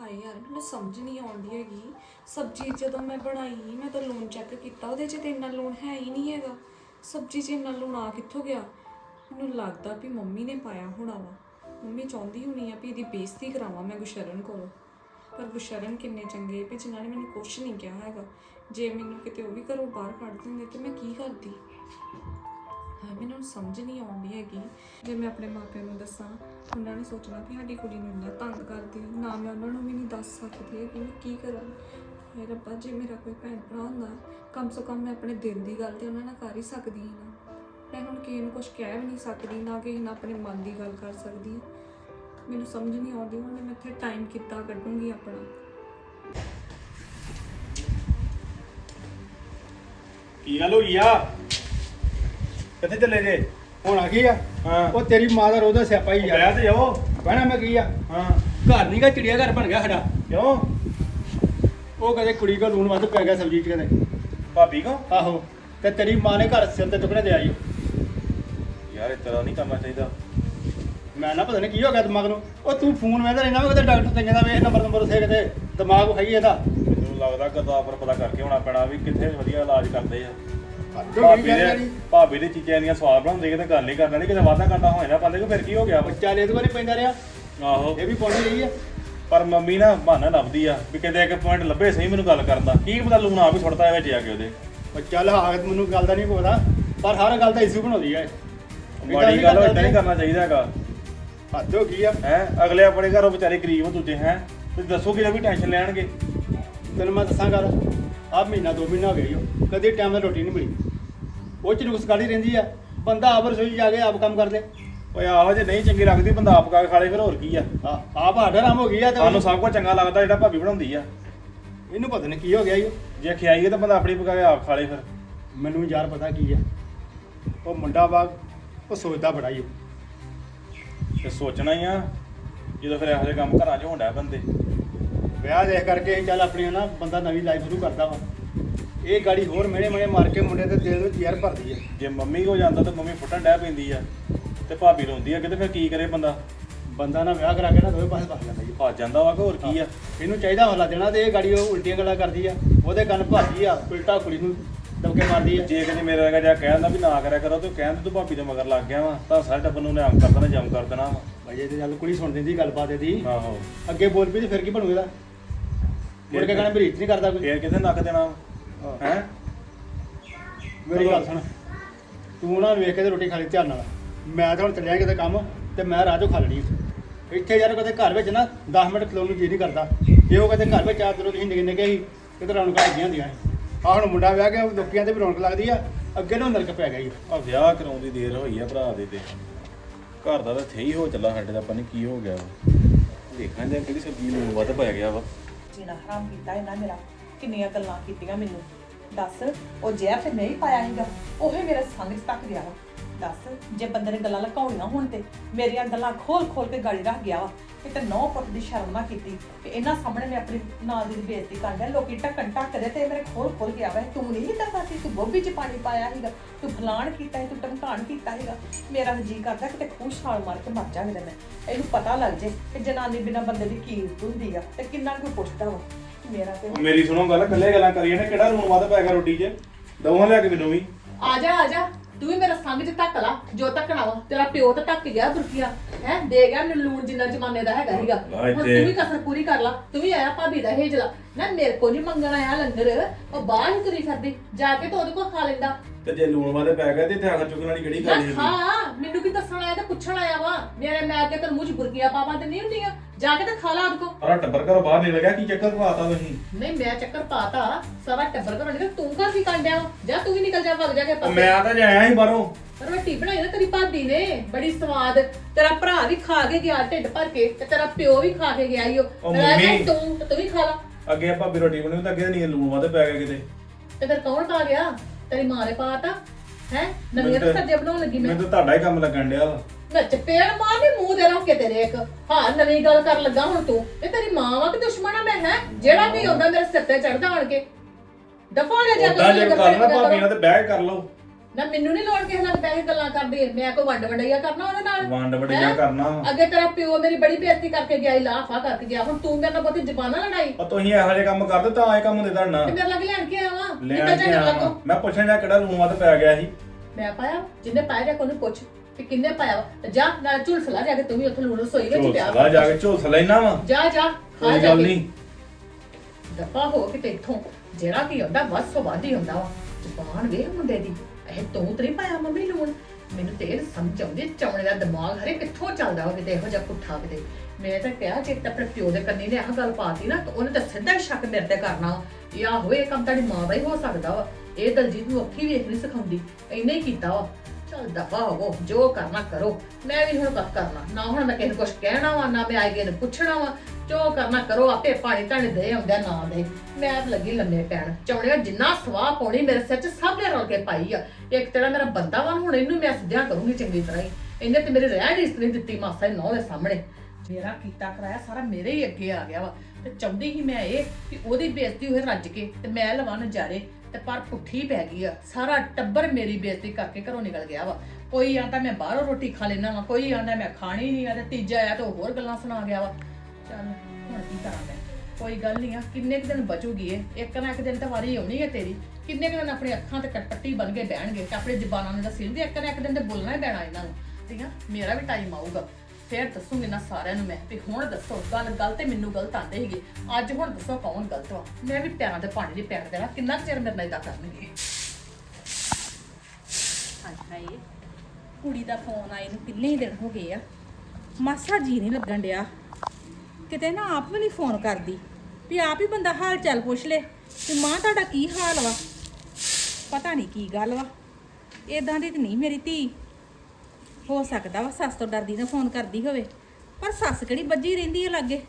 ਹਾਏ ਯਾਰ, ਮੈਨੂੰ ਸਮਝ ਨਹੀਂ ਆਉਂਦੀ ਹੈਗੀ। ਸਬਜ਼ੀ ਜਦੋਂ ਮੈਂ ਬਣਾਈ, ਮੈਂ ਤਾਂ ਲੂਣ ਚੈੱਕ ਕੀਤਾ, ਉਹਦੇ 'ਚ ਤੇ ਇੰਨਾ ਲੂਣ ਹੈ ਹੀ ਨਹੀਂ ਹੈਗਾ। ਸਬਜ਼ੀ 'ਚ ਇੰਨਾ ਲੂਣ ਆ ਕਿੱਥੋਂ ਗਿਆ? ਮੈਨੂੰ ਲੱਗਦਾ ਵੀ ਮੰਮੀ ਨੇ ਪਾਇਆ ਹੋਣਾ ਵਾ। ਮੰਮੀ ਚਾਹੁੰਦੀ ਹੋਣੀ ਆ ਵੀ ਇਹਦੀ ਬੇਇੱਜ਼ਤੀ ਕਰਾਵਾਂ ਮੈਂ ਗੁਸ਼ਰਨ ਕੋਲੋਂ। ਪਰ ਗੁਸ਼ਰਨ ਕਿੰਨੇ ਚੰਗੇ ਵੀ ਜਿਨ੍ਹਾਂ ਨੇ ਮੈਨੂੰ ਕੁਝ ਨਹੀਂ ਕਿਹਾ ਹੈਗਾ। ਜੇ ਮੈਨੂੰ ਕਿਤੇ ਉਹ ਵੀ ਘਰੋਂ ਬਾਹਰ ਕੱਢ ਦਿੰਦੇ ਤੇ ਮੈਂ ਕੀ ਕਰਦੀ? ਮੈਨੂੰ ਸਮਝ ਨਹੀਂ ਆਉਂਦੀ ਹੈਗੀ। ਜੇ ਮੈਂ ਆਪਣੇ ਮਾਪਿਆਂ ਨੂੰ ਦੱਸਾਂ, ਉਹਨਾਂ ਨੇ ਸੋਚਣਾ ਕਿ ਸਾਡੀ ਕੁੜੀ ਨੂੰ ਇੰਨਾ ਤੰਗ ਕਰਦੀ ਹੈ। ਨਾ ਮੈਂ ਉਹਨਾਂ ਨੂੰ ਵੀ ਨਹੀਂ ਦੱਸ ਸਕਦੀ ਹੈ ਕਿ ਮੈਂ ਕੀ ਕਰਾਂ। ਮੇਰੇ ਰੱਬਾ, ਜੇ ਮੇਰਾ ਕੋਈ ਭੈਣ ਭਰਾ ਹੁੰਦਾ, ਕਮ ਸੋ ਕਮ ਮੈਂ ਆਪਣੇ ਦਿਲ ਦੀ ਗੱਲ ਤੇ ਉਹਨਾਂ ਨਾਲ ਕਰ ਹੀ ਸਕਦੀ ਹਾਂ ਨਾ। ਮੈਂ ਹੁਣ ਕਿਸੇ ਨੂੰ ਕੁਝ ਕਹਿ ਵੀ ਨਹੀਂ ਸਕਦੀ, ਨਾ ਕਿਸੇ ਨਾਲ ਆਪਣੇ ਮਨ ਦੀ ਗੱਲ ਕਰ ਸਕਦੀ ਹਾਂ। ਮੈਨੂੰ ਸਮਝ ਨਹੀਂ ਆਉਂਦੀ, ਹੁਣ ਮੈਂ ਇੱਥੇ ਟਾਈਮ ਕਿੱਦਾਂ ਕੱਢੂੰਗੀ ਆਪਣਾ? ਕੀ ਗੱਲ ਹੋਈ ਆ ਕਿੱਥੇ ਚੱਲੇ ਜੇ ਹੋਣਾ ਕੀ ਆ। ਹਾਂ। ਉਹ ਤੇਰੀ ਮਾਂ ਦਾ ਰੋਦਾ ਸਿਆਪਾ ਹੀ ਵਿਆਹ ਯਾਰ ਤੇ ਜਾਓ। ਕਹਿਣਾ ਮੈਂ ਕੀ ਆ? ਹਾਂ। ਘਰ ਨਹੀਂ ਗਾ ਚਿੜੀਆ ਘਰ ਬਣ ਗਿਆ ਸਾਡਾ। ਕਿਉਂ? ਉਹ ਕਦੇ ਕੁੜੀ ਕੋ ਲੂਣ ਵੱਧ ਪੈ ਗਿਆ ਸਬਜ਼ੀ ਚ ਕਦੇ ਭਾਬੀ ਕੋ ਆਹੋ। ਤੇ ਤੇਰੀ ਮਾਂ ਨੇ ਘਰ ਸਿਰ ਤੇ ਟੁਕੜੇ ਦੇ ਆਈ ਯਾਰ ਇਸ ਤਰ੍ਹਾਂ ਨਹੀਂ ਕਰਨਾ ਚਾਹੀਦਾ। ਮੈਂ ਨਾ ਪਤਾ ਨਹੀਂ ਕੀ ਹੋ ਗਿਆ ਦਿਮਾਗ ਨੂੰ। ਉਹ ਤੂੰ ਫੋਨ ਵੇਂਦਾ ਰਹਿਣਾ ਵਾ ਕਿਤੇ ਡਾਕਟਰ ਤੇ ਕਹਿੰਦਾ ਵੇਖ ਨੰਬਰ ਨੰਬਰ ਉਥੇ ਕਿਤੇ ਦਿਮਾਗ ਖਾਈ ਇਹਦਾ। ਮੈਨੂੰ ਲੱਗਦਾ ਗਰਦਾਪੁਰ ਪਤਾ ਕਰਕੇ ਹੋਣਾ ਪੈਣਾ ਵੀ ਕਿੱਥੇ ਵਧੀਆ ਇਲਾਜ ਕਰਦੇ ਆ। ਭਾਬੀ ਦੇ ਭਾਬੀ ਦੇ ਚੀਜ਼ਾਂ ਇੰਨੀਆਂ ਸਵਾਦ ਬਣਾਉਂਦੇ ਕਿਤੇ ਗੱਲ ਨਹੀਂ ਕਰਨਾ ਨਹੀਂ ਕਿਤੇ ਵਾਧਾ ਕਰਦਾ ਹੋਏ ਨਾ ਪਾਉਂਦੇ ਕਿ ਫਿਰ ਕੀ ਹੋ ਗਿਆ? ਵਾ? ਬੱਚਾ ਲੈ ਨਹੀਂ ਪੈਂਦਾ ਰਿਹਾ। ਆਹੋ। ਇਹ ਵੀ ਪੌੜੀ ਰਹੀ ਆ। ਪਰ ਮੰਮੀ ਨਾ ਬਹਾਨਾ ਲੱਭਦੀ ਆ ਵੀ ਕਿਤੇ ਇੱਕ ਪੁਆਇੰਟ ਲੱਭੇ ਸਹੀ ਮੈਨੂੰ ਗੱਲ ਕਰਨ ਦਾ। ਕੀ ਪਤਾ ਲੂਣ ਆ ਵੀ ਸੁੱਟਦਾ ਵਿੱਚ ਆ ਕੇ ਉਹਦੇ। ਉਹ ਚੱਲ ਮੈਨੂੰ ਗੱਲ ਦਾ ਨਹੀਂ ਪਤਾ ਪਰ ਹਰ ਗੱਲ ਦਾ ਇਸ਼ੂ ਬਣਾਉਂਦੀ ਆ ਇਹ। ਮਾੜੀ ਗੱਲ ਏਦਾਂ ਨਹੀਂ ਕਰਨਾ ਚਾਹੀਦਾ ਹੈਗਾ। ਹੱਦ ਹੋ ਗਈ ਆ। ਹੈ? ਅਗਲੇ ਆਪਣੇ ਘਰੋਂ ਵਿਚਾਰੇ ਗਰੀਬ ਦੂਜੇ ਹੈ? ਤੁਸੀਂ ਦੱਸੋ ਕਿ ਵੀ ਟੈਨਸ਼ਨ ਲੈਣਗੇ? ਤੈਨੂੰ ਮੈਂ ਦੱਸਾਂ ਗੱਲ? ਆ ਮਹੀਨਾ ਦੋ ਮਹੀਨਾ ਹੋ ਗਏ ਓ ਕਦੇ ਟਾਈਮ ਨਾਲ ਰੋਟੀ ਨਹੀਂ ਮਿਲੀ। ਉਹ ਚ ਨੁਕਸ ਕਾੜੀ ਰਹਿੰਦੀ ਆ? ਬੰਦਾ ਆਪ ਰਸੋਈ ਜਾ ਕੇ ਆਪ ਕੰਮ ਕਰਦੇ ਓਏ ਆਹੋ ਜੇ ਨਹੀਂ ਚੰਗੀ ਲੱਗਦੀ ਬੰਦਾ ਆਪ ਕਾ ਕੇ ਖਾ ਲੇ ਫਿਰ ਹੋਰ ਕੀ ਆ? ਆ ਆਪ ਹੱਡ ਆਰਾਮ ਹੋ ਗਈ ਆ ਤੇ ਸਾਨੂੰ ਸਭ ਕੁਝ ਚੰਗਾ ਲੱਗਦਾ ਜਿਹੜਾ ਭਾਬੀ ਬਣਾਉਂਦੀ ਆ। ਇਹਨੂੰ ਪਤਾ ਨਹੀਂ ਕੀ ਹੋ ਗਿਆ ਈ। ਓ। ਜੇ ਖਿਆਈਏ ਤਾਂ ਬੰਦਾ ਆਪਣੀ ਪਕਾ ਕੇ ਆਪ ਖਾ ਲੇ ਫਿਰ। ਮੈਨੂੰ ਯਾਰ ਪਤਾ ਕੀ ਆ? ਉਹ ਮੁੰਡਾ ਵਾ ਉਹ ਸੋਚਦਾ ਬੜਾ ਹੀ ਤੇ ਸੋਚਣਾ ਹੀ ਆ ਜਦੋਂ ਫਿਰ ਇਹੋ ਜਿਹੇ ਕੰਮ ਘਰਾਂ 'ਚ ਹੁੰਦਾ ਬੰਦੇ। ਵਿਆਹ ਦੇਖ ਕਰਕੇ ਚੱਲ ਆਪਣੀ ਨਾ ਬੰਦਾ ਨਵੀਂ ਲਾਈਫ ਸ਼ੁਰੂ ਕਰਦਾ ਵਾ। ਇਹ ਗਾੜੀ ਹੋਰ ਮਿਹਣੇ ਮਿਹਣੇ ਮਾਰ ਕੇ ਮੁੰਡੇ ਦੇ ਦਿਲ ਨੂੰ ਜ਼ਹਿਰ ਭਰਦੀ ਆ। ਜੇ ਮੰਮੀ ਕੋ ਜਾਂਦਾ ਤਾਂ ਮੰਮੀ ਫੁੱਟਣ ਡੈ ਪੈਂਦੀ ਆ ਤੇ ਭਾਬੀ ਰੋਂਦੀ ਆ ਕਿਤੇ ਫਿਰ ਕੀ ਕਰੇ ਬੰਦਾ? ਬੰਦਾ ਨਾ ਵਿਆਹ ਕਰਾ ਕੇ ਨਾ ਦੋਵੇਂ ਪਾਸੇ ਫਸ ਜਾਂਦਾ ਜੀ। ਭੱਜ ਜਾਂਦਾ ਵਾ ਕਿ ਹੋਰ ਕੀ ਆ? ਇਹਨੂੰ ਚਾਹੀਦਾ ਹੌਲਾ ਦੇਣਾ ਤੇ ਇਹ ਗਾੜੀ ਉਹ ਉਲਟੀਆਂ ਗੱਲਾਂ ਕਰਦੀ ਆ। ਉਹਦੇ ਕੰਨ ਭਾਜੀ ਆ ਉਲਟਾ ਕੁੜੀ ਨੂੰ ਦਬਕੇ ਮਾਰਦੀ ਆ। ਜੇ ਕਦੇ ਮੇਰੇ ਵਰਗਾ ਜਾ ਕਹਿੰਦਾ ਵੀ ਨਾ ਕਰਿਆ ਕਰੋ ਤੇ ਕਹਿੰਦੇ ਤੂੰ ਭਾਬੀ ਦੇ ਮਗਰ ਲੱਗ ਗਿਆ ਵਾ ਤਾਂ ਸਾਰੇ ਟੱਬਰ ਨੂੰ ਨਿਆਮ ਕਰ ਦੇਣਾ ਜਮ ਕਰ ਦੇਣਾ ਵਾ। ਅਜੇ ਤੇ ਚੱਲ ਕੁੜੀ ਸੁਣ ਦਿੰਦੀ ਗੱਲਬਾਤ ਇਹਦੀ। ਆਹੋ। ਅੱਗੇ ਬੋਲ ਪਈ ਤੇ ਫਿਰ ਕੀ ਬਣੂ ਇਹਦਾ? ਮੁੜ ਕੇ ਕਹਿੰਦਾ ਇੱਜ਼ਤ ਨਹੀਂ ਕਰਦਾ ਕੋਈ। ਫੇਰ ਕਿੱਥੇ ਨੱਕ ਦੇਣਾ ਹੈ? ਮੇਰੀ ਗੱਲ ਸੁਣ। ਤੂੰ ਨਾ ਵੇਖ ਕੇ ਤੇ ਰੋਟੀ ਖਾ ਲਈ ਧਿਆਨ ਨਾਲ। ਮੈਂ ਤਾਂ ਹੁਣ ਚੱਲਿਆ ਕਿਤੇ ਕੰਮ ਤੇ ਮੈਂ ਰਾਜੋ ਖਾ ਲੈਣੀ ਇੱਥੇ ਯਾਰ ਕਦੇ ਘਰ ਵਿੱਚ ਨਾ 10 ਮਿੰਟ ਖਲੋਣ ਨੂੰ ਜੀ ਨਹੀਂ ਕਰਦਾ। ਜੇ ਉਹ ਕਦੇ ਘਰ ਵਿੱਚ ਆ ਤਰੋ ਤੁਸੀਂ ਨਿੱਕੇ ਨਿੱਕੇ ਹੀ ਕਿਤੇ ਰੌਣਕਾਂ ਲੱਗੀਆਂ ਹੁੰਦੀਆਂ ਆ ਹੁਣ ਮੁੰਡਾ ਵਿਆਹ ਕੇ ਲੋਕੀਆਂ ਤੇ ਵੀ ਰੌਣਕ ਲੱਗਦੀ ਆ ਅੱਗੇ ਨੂੰ ਨਰਕ ਪੈ ਗਈ ਆ ਵਿਆਹ ਕਰਾਉਣ ਦੀ ਦੇਰ ਹੋਈ ਆ ਭਰਾ ਦੇ ਤੇ। ਘਰ ਦਾ ਤਾਂ ਥੇ ਹੀ ਹੋ ਚੱਲਾ ਸਾਡੇ ਦਾ ਪਤਾ ਕੀ ਹੋ ਗਿਆ ਵਾ। ਦੇਖਾਂ ਜਾਂ ਕਿਹੜੀ ਸਬਜ਼ੀ ਨੂੰ ਵੱਧ ਪੈ ਗਿਆ ਵਾ। ਜੀਣਾ ਹਰਾਮ ਕੀਤਾ ਇਹਨਾਂ ਮੇਰਾ। ਕਿੰਨੀਆਂ ਗੱਲਾਂ ਕੀਤੀਆਂ ਮੈਨੂੰ। ਦੱਸ, ਉਹ ਜ਼ਹਿਰ ਤੇ ਨਹੀਂ ਪਾਇਆ ਸੀਗਾ। ਉਹੇ ਮੇਰੇ ਸੰਗ ਚ ਤੱਕ ਗਿਆ ਵਾ। ਦੱਸ, ਜੇ ਬੰਦੇ ਨੇ ਗੱਲਾਂ ਲਕਾਉਣੀਆਂ ਹੋਣ ਤੇ ਮੇਰੀਆਂ ਗੱਲਾਂ ਖੋਲ ਖੋਲ ਕੇ ਗਾੜੀ ਰੱਖ ਗਿਆ ਵਾ ਕਿਤੇ ਨੌ ਪੁੱਤ ਦੀ ਸ਼ਰਮ ਨਾ ਕੀਤੀ, ਤੇ ਇਹਨਾਂ ਸਾਹਮਣੇ ਮੈਂ ਆਪਣੀ ਨਾਂ ਦੀ ਬੇਇੱਜ਼ਤੀ ਕਰਦਾ ਲੋਕੀ ਟੱਕਣ ਟੱਕਦੇ ਤੇ ਮੇਰੇ ਖੋਲ ਖੋਲ ਗਿਆ ਵਾ। ਤੂੰ ਨਹੀਂ ਦੱਸਦਾ ਸੀ ਤੂੰ ਗੋਭੀ ਚ ਪਾਣੀ ਪਾਇਆ ਸੀਗਾ। ਤੂੰ ਫਲਾਣ ਕੀਤਾ ਸੀ, ਤੂੰ ਟੰਕਾਣ ਕੀਤਾ ਸੀਗਾ। ਮੇਰਾ ਜੀ ਕਰਦਾ ਕਿਤੇ ਖੂਹ ਛਾਲ ਮਾਰ ਕੇ ਮਰ ਜਾਵਾਂ ਮੈਂ। ਇਹਨੂੰ ਪਤਾ ਲੱਗ ਜੇ ਕਿ ਜਨਾਨੀ ਬਿਨਾਂ ਬੰਦੇ ਦੀ ਕੀ ਹੁੰਦੀ ਆ ਤੇ ਕਿੰਨਾ ਕੁ ਪੁੱਛਦਾ ਵਾ। ਮੇਰਾ ਤੇ ਮੇਰੀ ਸੁਣੋ ਗੱਲ ਕੱਲੇ ਗੱਲਾਂ ਕਰੀਏ ਨੇ ਕਿਹੜਾ ਲੂਣ ਵੱਧ ਪੈ ਗਿਆ ਰੋਟੀ 'ਚ? ਦਵਾਂ ਲਿਆ ਕੇ ਮੈਨੂੰ ਵੀ ਆ ਜਾ ਆ ਜਾ ਤੂੰ ਵੀ ਮੇਰਾ ਸੰਗ ਚ ਧੱਕ ਲਾ ਜੋ ਧੱਕਣਾ ਵਾ ਤੇਰਾ ਪਿਓ ਤਾਂ ਧੱਕ ਗਿਆ ਬੁਰਕੀਆਂ ਹੈ ਦੇ ਗਿਆ ਮੈਨੂੰ ਲੂਣ ਜਿੰਨਾ ਜ਼ਮਾਨੇ ਦਾ ਹੈਗਾ ਹੀਗਾ ਲਾ ਹੁਣ। ਤੂੰ ਵੀ ਕਸਰ ਪੂਰੀ ਕਰ ਲਾ ਤੂੰ ਵੀ ਆਇਆ ਭਾਬੀ ਦਾ ਹੇਜਲਾ। ਨਾ ਮੇਰੇ ਕੋ ਨਹੀਂ ਮੰਗਣ ਆਇਆ ਲੰਗਰ ਉਹ ਬਾਹਰ ਹੀ ਤੁਰੀ ਫਿਰਦੀ ਜਾ ਕੇ ਤਾਂ ਉਹਦੇ ਕੋਲ ਖਾ ਲੈਂਦਾ। ਤੇ ਜੇ ਲੂਣ ਵੱਧ ਪੈ ਗਿਆ ਤੇ ਇੱਥੇ ਚੁੱਕਣ ਵਾਲੀ ਕਿਹੜੀ ਗੱਲ ਹੈਗੀ ਖਾ ਮੈਨੂੰ ਕੀ ਦੱਸਣ ਆਇਆ ਤੇ ਪੁੱਛਣ ਆਇਆ ਵਾ? ਮੇਰੇ ਮੈਂ ਤੇਰੇ ਮੂੰਹ ਚ ਬੁਰਕੀਆਂ ਪਾਵਾਂ ਤੇ ਨਹੀਂ ਹੁੰਦੀਆਂ। ਜਾ ਕੇ ਤਾਂ ਖਾ ਲਾ ਸਾਰਾ ਟੱਬਰ ਘਰੋਂ ਬਾਹਰ ਨਿਕਲ ਗਿਆ ਕੀ ਚੱਕਰ ਪਵਾਤਾ ਤੁਸੀਂ? ਨਹੀਂ ਮੈਂ ਚੱਕਰ ਪਾਤਾ ਸਾਰਾ ਟੱਬਰ ਘਰੋਂ ਨਿਕਲ ਤੂੰ ਘਰ ਕੀ ਕਾਂਡਿਆ ਜਾ ਤੂੰ ਵੀ ਨਿਕਲ ਜਾ ਵਗ ਜਾ ਕੇ ਉਹ ਮੈਂ ਤਾਂ ਜਾਇਆ ਸੀ ਬਾਹਰੋਂ। ਰੋਟੀ ਬਣਾਈ ਨਾ ਤੇਰੀ ਭਾਬੀ ਨੇ ਬੜੀ ਸਵਾਦ। ਤੇਰਾ ਭਰਾ ਵੀ ਖਾ ਕੇ ਗਿਆ ਢਿੱਡ ਭਰ ਕੇ ਤੇ ਤੇਰਾ ਪਿਓ ਵੀ ਖਾ ਕੇ ਗਿਆ ਈਓ ਉਹ ਮੈਂ ਕਿਹਾ ਮੰਮੀ। ਤੂੰ ਤੇ ਤੂੰ ਵੀ ਖਾ ਲਾ। ਅੱਗੇ ਭਾਬੀ ਰੋਟੀ ਬਣਾਉਂਦੀ ਤਾਂ ਅੱਗੇ ਨਹੀਂ ਲੂਣ ਵੱਧ ਪੈ ਗਿਆ ਕਿਤੇ। ਤੇ ਫਿਰ ਕੌਣ ਖਾ ਗਿਆ? ਤੇਰੀ ਮਾਂ ਨੇ ਪਾਤਾ ਹੈ? ਨਵੀਆਂ ਤਾਂ ਸੱਜੇ ਬਣਾਉਣ ਲੱਗੀ ਮੈਂ। ਮੈਨੂੰ ਤਾਂ ਤੁਹਾਡਾ ਹੀ ਕੰਮ ਲੱਗਣ ਡਿਆ ਵਾ। ਮੈਂ ਚਪੇੜ ਮਾਰਨੀ ਮੂੰਹ ਦੇ ਰੱਖ ਕੇ ਤੇਰੇ ਇੱਕ। ਹਾਂ ਨਵੀਂ ਗੱਲ ਕਰਨ ਲੱਗਾ ਹੁਣ ਤੂੰ। ਇਹ ਤੇਰੀ ਮਾਂ ਵਾ ਕਿ ਦੁਸ਼ਮਣ ਆ ਮੈਂ ਹੈ? ਜਿਹੜਾ ਵੀ ਆਉਂਦਾ ਮੇਰੇ ਸਿਰ ਤੇ ਚੜਦਾ ਆਣ ਕੇ। ਦਫਾ ਹੋ ਜਾ ਉਦਾਂ ਜੇ ਕਰਨਾ ਭਾਬੀ ਨਾਲ ਤੇ ਬਹਿ ਕੇ ਕਰ ਲਓ। ਨਾ ਮੈਨੂੰ ਨਹੀਂ ਲੋੜ ਕਿਸੇ ਨਾਲ ਕੇ ਗੱਲਾਂ ਕਰਦੇ ਮੈਂ ਕੋਈ ਵੰਡ ਵੰਡਈਆ ਕਰਨਾ ਉਹਦੇ ਨਾਲ? ਵੰਡ ਵਡਈਆ ਹੈਂ? ਕਰਨਾ। ਵਾ। ਅੱਗੇ ਤੇਰਾ ਪਿਓ ਮੇਰੀ ਬੜੀ ਬੇਇੱਜ਼ਤੀ ਕਰਕੇ ਗਿਆ ਲਾਫਾ ਕਰਕੇ ਗਿਆ। ਹੁਣ ਤੂੰ ਮੇਰੇ ਨਾਲ ਬਹੁਤੀ ਜ਼ਬਾਨਾਂ ਲੜਾਈ। ਆ ਤੁਸੀਂ ਇਹੋ ਜਿਹੇ ਕੰਮ ਕਰਦੇ ਤਾਂ ਇਹ ਕੰਮ ਹੁੰਦੇ ਤੁਹਾਡਾ ਤੇ ਮੇਰੇ ਲੱਗ ਲੈਣ ਕੇ ਆਵਾ? ਲੈ ਕੇ ਆਵਾਂ। ਮੈਂ ਪੁੱਛਣ ਜਾ ਕਿਹੜਾ ਲੂਣ ਵੱਧ ਪੈ ਗਿਆ ਸੀ। ਮੈਂ ਪਾਇਆ। ਜਿੰਨੇ ਪਾਇਆ ਜਾ ਕੋਈ ਪੁੱਛ ਕਿ ਕਿੰਨੇ ਪਾਇਆ ਵਾ? ਤੇ ਜਾ ਨਾਲ ਝੁਲਸ ਲਾ ਜਾ ਕੇ ਤੂੰ ਵੀ ਉੱਥੇ ਲੂਣ ਰਸੋਈ ਵਿੱਚ ਪਿਆ ਝੋਸਲਾ ਜਾ ਕੇ ਝੋਸ ਲੈਣਾ ਵਾ। ਜਾ ਜਾ ਖਾ ਕੋਈ ਜਾ ਗੱਲ ਕੇ। ਨਹੀਂ। ਦਫਾ ਹੋ ਕੇ ਤੇ ਇੱਥੋਂ। ਜਿਹੜਾ ਕੀ ਹੁੰਦਾ ਵੱਧ ਤੋਂ ਵੱਧ ਹੀ ਹੁੰਦਾ ਵਾ। ਜ਼ੁਬਾਨ ਵੇ ਮੁੰਡੇ ਦੀ। ਇਹ ਤੂੰ ਤੇ ਪਾਇਆ ਮੰਮੀ ਲੂਣ। ਮੈਨੂੰ ਤੇ ਸਮਝ ਆਉਂਦੀ ਚੌਣੇ ਦਾ ਦਿਮਾਗ ਹਰੇ ਕਿੱਥੋਂ ਚੱਲਦਾ ਵਾ ਕਿਤੇ ਇਹੋ ਜਿਹਾ ਪੁੱਠਾ ਕਿਤੇ ਮੈਂ ਤਾਂ ਕਿਹਾ ਜੇ ਤਾਂ ਆਪਣੇ ਪਿਓ ਦੇ ਕੰਨੀ ਨੇ ਆਹ ਗੱਲ ਪਾਤੀ ਨਾ, ਤਾਂ ਉਹਨੇ ਤਾਂ ਸਿੱਧਾ ਹੀ ਸ਼ੱਕ ਮੇਰੇ ਤੇ ਕਰਨਾ ਵਾ। ਇਹ ਆ ਹੋਏ ਕੰਮ ਤੁਹਾਡੀ ਮਾਂ ਦਾ ਹੀ ਹੋ ਸਕਦਾ ਵਾ। ਇਹ ਦਲਜੀਤ ਨੂੰ ਅੱਖੀ ਵੇਖ ਨਹੀਂ ਸਿਖਾਉਂਦੀ ਇਹਨੇ ਹੀ ਕੀਤਾ ਵਾ। ਚੱਲ ਦਫਾ ਹੋਵੋ, ਜੋ ਕਰਨਾ ਕਰੋ। ਮੈਂ ਵੀ ਹੁਣ ਕੱਖ ਕਰਨਾ, ਨਾ ਹੁਣ ਮੈਂ ਕਿਸੇ ਨੂੰ ਕੁਝ ਕਹਿਣਾ ਵਾ, ਨਾ ਮੈਂ ਆਏ ਕਿਸੇ ਨੂੰ ਪੁੱਛਣਾ ਵਾ। ਜੋ ਕਰਨਾ ਕਰੋ ਆਪੇ ਪਾਣੀ ਧਾਣੀ ਦੇ ਆਉਂਦਾ ਨਾ ਦੇ। ਮੈਂ ਤਾਂ ਲੱਗੀ ਲੰਮੇ ਪੈਣ ਚੌੜਿਆ ਜਿੰਨਾ ਸਵਾਹ ਪਾਉਣੀ ਮੇਰੇ ਸਿਰ 'ਚ ਸਭ ਨੇ ਰਲ ਕੇ ਪਾਈ ਆ। ਇੱਕ ਤੇਰਾ ਮੇਰਾ ਬੰਦਾ ਵਾ ਹੁਣ ਇਹਨੂੰ ਮੈਂ ਸਿੱਧਿਆ ਕਰੂੰਗੀ ਚੰਗੀ ਤਰ੍ਹਾਂ ਹੀ। ਇਹਨੇ ਤੇ ਮੇਰੇ ਰਹਿ ਨਹੀਂ ਇਸਤਰੀ ਦਿੱਤੀ ਮਾਸਾ ਨੌ ਦੇ ਸਾਹਮਣੇ। ਮੇਰਾ ਕੀਤਾ ਕਰਾਇਆ ਸਾਰਾ ਮੇਰੇ ਹੀ ਅੱਗੇ ਆ ਗਿਆ ਵਾ। ਤੇ ਚਾਹੁੰਦੀ ਹੀ ਮੈਂ ਇਹ ਕਿ ਉਹਦੀ ਬੇਇੱਜ਼ਤੀ ਹੋਏ ਰੱਜ ਕੇ ਤੇ ਮੈਂ ਲਵਾਂ ਨਜ਼ਾਰੇ ਤੇ ਪਰ ਪੁੱਠੀ ਪੈ ਗਈ ਆ। ਸਾਰਾ ਟੱਬਰ ਮੇਰੀ ਬੇਇੱਜ਼ਤੀ ਕਰਕੇ ਘਰੋਂ ਨਿਕਲ ਗਿਆ ਵਾ। ਕੋਈ ਆਂਦਾ ਮੈਂ ਬਾਹਰੋਂ ਰੋਟੀ ਖਾ ਲੈਣਾ ਵਾ, ਕੋਈ ਆਂਦਾ ਮੈਂ ਖਾਣੀ ਨਹੀਂ ਆ ਤੇ ਤੀਜਾ ਆਇਆ ਤੇ ਹੋਰ ਗੱਲਾਂ ਸੁਣਾ ਗਿਆ ਵਾ। ਚੱਲ, ਹੁਣ ਕੀ ਕਰਾਂ ਮੈਂ ਕੋਈ ਗੱਲ ਨਹੀਂ ਆ, ਕਿੰਨੇ ਕੁ ਦਿਨ ਬਚੂਗੀ ਇਹ? ਇੱਕ ਨਾ ਇੱਕ ਦਿਨ ਤਾਂ ਵਾਰੀ ਆਉਣੀ ਹੈ ਤੇਰੀ। ਕਿੰਨੇ ਕੁ ਦਿਨ ਆਪਣੀ ਅੱਖਾਂ ਤੇ ਕਟਪੱਟੀ ਬਣ ਕੇ ਬਹਿਣਗੇ? ਤੇ ਆਪਣੇ ਜ਼ਬਾਨਾਂ ਨੂੰ ਦੱਸੀ ਇੱਕ ਨਾ ਇੱਕ ਦਿਨ ਤੇ ਬੋਲਣਾ ਹੀ ਪੈਣਾ ਇਹਨਾਂ ਨੂੰ। ਠੀਕ ਆ? ਮੇਰਾ ਵੀ ਟਾਈਮ ਆਊਗਾ। ਫੇਰ ਦੱਸੂਗੀ ਨਾ ਸਾਰਿਆਂ ਨੂੰ ਮੈਂ ਵੀ ਹੁਣ ਦੱਸੋ, ਗੱਲ ਗੱਲ ਤੇ ਮੈਨੂੰ ਗਲਤ ਆਂਦੇ ਸੀਗੇ। ਅੱਜ ਹੁਣ ਦੱਸੋ ਕੌਣ ਗਲਤ ਵਾ? ਮੈਂ ਵੀ ਪੈਰਾਂ ਦੇ ਪਾਣੀ ਦੇ ਪੈਰ ਦੇਣਾ। ਕਿੰਨਾ ਕੁ ਚਿਰ ਮੇਰੇ ਨਾਲ ਇਦਾਂ ਕਰਨਗੇ? ਹਾਏ ਹਾਏ, ਕੁੜੀ ਦਾ ਫੋਨ ਆਏ ਨੂੰ ਕਿੰਨੇ ਹੀ ਦਿਨ ਹੋ ਗਏ ਆ। ਮਾਸਾ ਜੀ ਨਹੀਂ ਲੱਗਣ ਡਿਆ। ਕਿਤੇ ਨਾ ਆਪ ਵੀ ਨਹੀਂ ਫੋਨ ਕਰਦੀ। ਵੀ ਆਪ ਹੀ ਬੰਦਾ ਹਾਲ ਚਾਲ ਪੁੱਛ ਲੇ ਕਿ ਮਾਂ ਤੁਹਾਡਾ ਕੀ ਹਾਲ ਵਾ? ਪਤਾ ਨਹੀਂ ਕੀ ਗੱਲ ਵਾ। ਇਦਾਂ ਦੀ ਤੇ ਨਹੀਂ ਮੇਰੀ ਧੀ। ਹੋ ਸਕਦਾ ਵਾ ਸੱਸ ਤੋਂ ਡਰਦੀ ਨਾ ਫੋਨ ਕਰਦੀ ਹੋਵੇ ਪਰ ਸੱਸ ਕਿਹੜੀ ਬੱਜੀ ਰਹਿੰਦੀ ਹੈ ਲਾਗੇ?